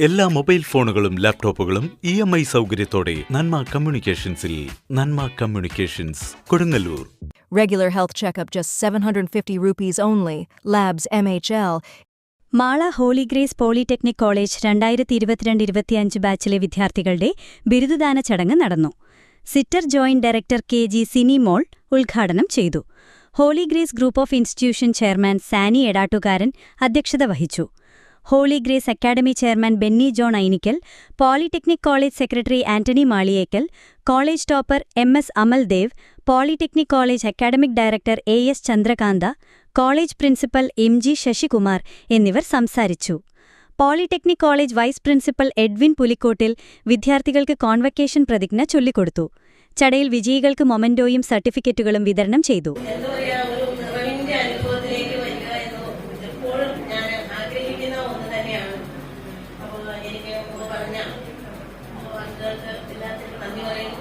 എല്ലാ മൊബൈൽ ഫോണുകളും ലാപ്ടോപ്പുകളും ഇ എം ഐ സൗകര്യത്തോടെ നന്മ കമ്മ്യൂണിക്കേഷൻസിൽ Nanma communications Kodungallur Regular health checkup just 750 rupees only. Labs MHL. Mala holy grace polytechnic college രണ്ടായിരത്തി ഇരുപത്തിരണ്ട് ഇരുപത്തിയഞ്ച് ബാച്ചിലെ വിദ്യാർത്ഥികളുടെ ബിരുദദാന ചടങ്ങ് നടന്നു sister joint director K G Sini Mol ഉദ്ഘാടനം ചെയ്തു holy grace group of institution chairman Sani Edattukaran അധ്യക്ഷത വഹിച്ചു holy grace academy chairman Benny John Ainikkal polytechnic college secretary Antony Maliyekkal college topper M S Amaldev polytechnic college academic director A S Chandrakantha college principal M G Sasikumar എന്നിവർ സംസാരിച്ചു. Polytechnic college vice principal Edwin Pulikkottil വിദ്യാർത്ഥികൾക്ക് convocation പ്രതിജ്ഞ ചൊല്ലിക്കൊടുത്തു. ചടയിൽ വിജയികൾക്ക് മൊമന്റോയും സർട്ടിഫിക്കറ്റുകളും വിതരണം ചെയ്തു. പറഞ്ഞ. വാക്കുകൾക്ക് എല്ലാത്തിനും നന്ദി പറയുന്നു.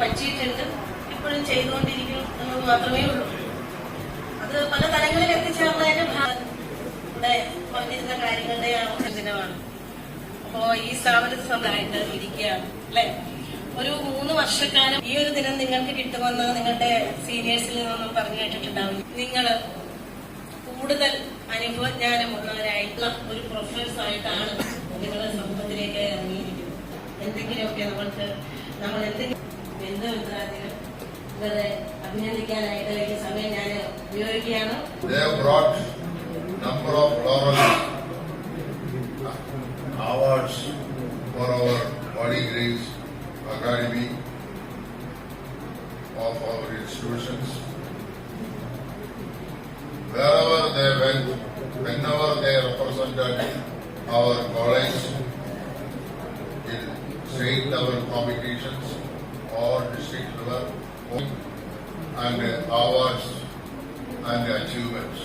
പറ്റിയിട്ടുണ്ട് ഇപ്പോഴും ചെയ്തുകൊണ്ടിരിക്കും എന്നത് മാത്രമേ ഉള്ളൂ. അത് പല തലങ്ങളിൽ എത്തിച്ചേർന്നതിന്റെ ഭാഗം ഇവിടെ പറഞ്ഞിരുന്ന കാര്യങ്ങളുടെ ആവശ്യമാണ് അപ്പോ ഈ സ്ഥാപനത്തിൽ സ്വന്തമായിട്ട് ഇരിക്കുകയാണ് അല്ലെ? ഒരു മൂന്ന് വർഷക്കാലം ഈ ഒരു ദിനം നിങ്ങൾക്ക് കിട്ടുമെന്ന് നിങ്ങളുടെ സീനിയേഴ്സിൽ നിന്നൊന്നും പറഞ്ഞു കേട്ടിട്ടുണ്ടാവും. നിങ്ങൾ കൂടുതൽ അനുഭവജ്ഞാനമുള്ളവരായിട്ടുള്ള ഒരു professors നമ്മൾ എന്തെങ്കിലും എന്ത് വിദ്യാർത്ഥികൾ ഇവരെ അഭിനന്ദിക്കാനായിട്ട് ഈ സമയം ഞാൻ ഉപയോഗിക്കുകയാണ് They have brought number of laurels awards for our Holy Grace Academy of our institutions. Wherever they went, whenever they represented our college in state level competitions or district level and awards and achievements.